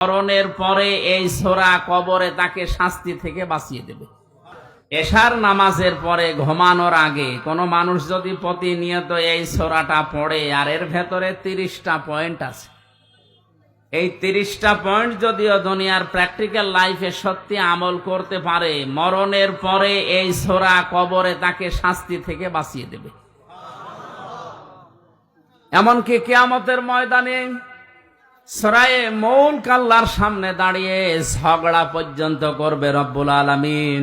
মরণের পরে এই সোরা কবরে তাকে শাস্তি থেকে বাঁচিয়ে দেবে। এশার নামাজের পরে ঘুমানোর আগে কোনো মানুষ যদি প্রতিনিয়ত এই সোরাটা পড়ে, আর এর ভেতরে তিরিশটা পয়েন্ট আছে। এই তিরিশটা পয়েন্ট যদিও দুনিয়ার প্র্যাকটিক্যাল লাইফে সত্যি আমল করতে পারে, মরণের পরে এই সোরা কবরে তাকে শাস্তি থেকে বাঁচিয়ে দেবে। এমনকি কেয়ামতের ময়দানে সরায়ে মৌল কাল্লার সামনে দাঁড়িয়ে ঝগড়া পর্যন্ত করবে রব্বুল আলমিন।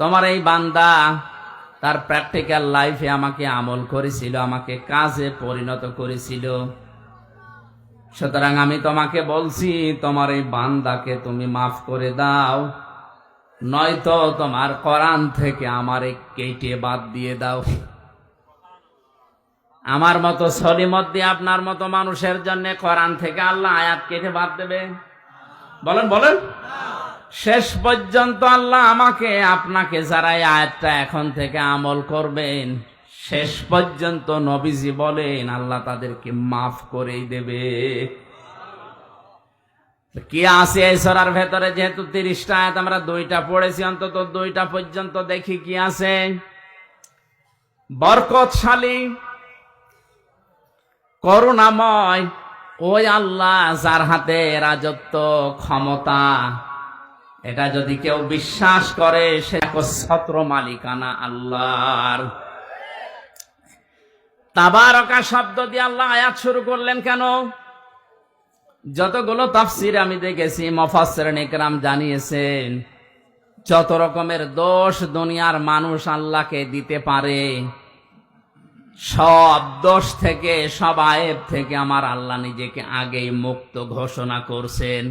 তোমার এই বান্দা তার প্র্যাকটিক্যাল লাইফে আমাকে আমল করেছিল, আমাকে কাজে পরিণত করেছিল। সুতরাং আমি তোমাকে বলছি, তোমার এই বান্দাকে তুমি মাফ করে দাও, নয়তো তোমার করান থেকে আমারে কেটে বাদ দিয়ে দাও। আমার মতো সলিমত দিয়ে আপনার মতো মানুষের জন্য কোরআন থেকে আল্লাহ আয়াত কেটে বাদ দেবে। বলেন বলেন। শেষ পর্যন্ত আল্লাহ আমাকে, আপনাকে যারা আয়াতটা এখন থেকে আমল করবেন, শেষ পর্যন্ত নবীজি বলেন, আল্লাহ তাদেরকে মাফ করেই দেবে। কি আছে এই সরার ভেতরে? যেহেতু তিরিশটা আয়াত আমরা দুইটা পড়েছি, অন্তত দুইটা পর্যন্ত দেখি কি আছে। বরকতশালী করুণাময়। ওই আল্লাহ যার হাতে রাজত্ব ক্ষমতা, এটা যদি কেউ বিশ্বাস করে, সে ছত্র মালিকানা আল্লাহর। তাবারকা শব্দ দিয়ে আল্লাহ আয়াত শুরু করলেন কেন? যতগুলো তাফসির আমি দেখেছি মফাসের নিকরাম জানিয়েছেন, যত রকমের দোষ দুনিয়ার মানুষ আল্লাহকে দিতে পারে সব দোষ থেকে, সব আয়েব থেকে আমার আল্লাহ নিজেকে আগেই মুক্ত ঘোষণা করছেন।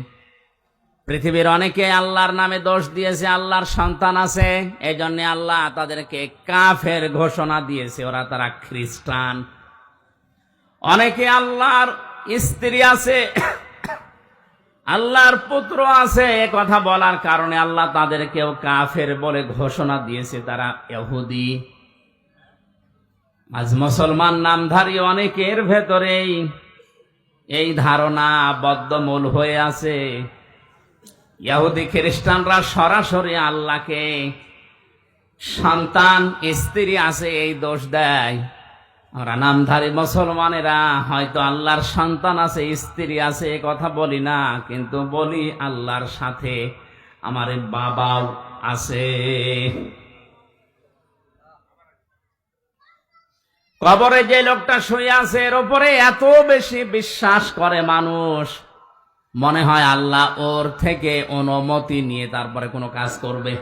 পৃথিবীর অনেকে আল্লাহর নামে দোষ দিয়েছে, আল্লাহর সন্তান আছে এই জন্য আল্লাহ তাদেরকে কাফের ঘোষণা দিয়েছে, ওরা তারা খ্রিস্টান। অনেকে আল্লাহর স্ত্রী আছে, আল্লাহর পুত্র আছে, এ কথা বলার কারণে আল্লাহ তাদেরকেও কাফের বলে ঘোষণা দিয়েছে, তারা এহুদি আজ মুসলমান নামধারী অনেকের ভেতরেই এই ধারণা বদ্ধমূল হয়ে আছে। ইহুদি খ্রিস্টানরা সরাসরি আল্লাহকে সন্তান, স্ত্রী আছে এই দোষ দেয়। আমরা নামধারী মুসলমানেরা হয়তো আল্লাহর সন্তান আছে, স্ত্রী আছে, এ কথা বলি না, কিন্তু বলি আল্লাহর সাথে আমার বাবাও আছে। কবরে যে লোকটা শুয়ে আছে, এর উপরে এত বেশি বিশ্বাস করে মানুষ। মনে হয় আল্লাহ ওর থেকে অনুমতি নিয়ে তারপরে কোনো কাজ করবে।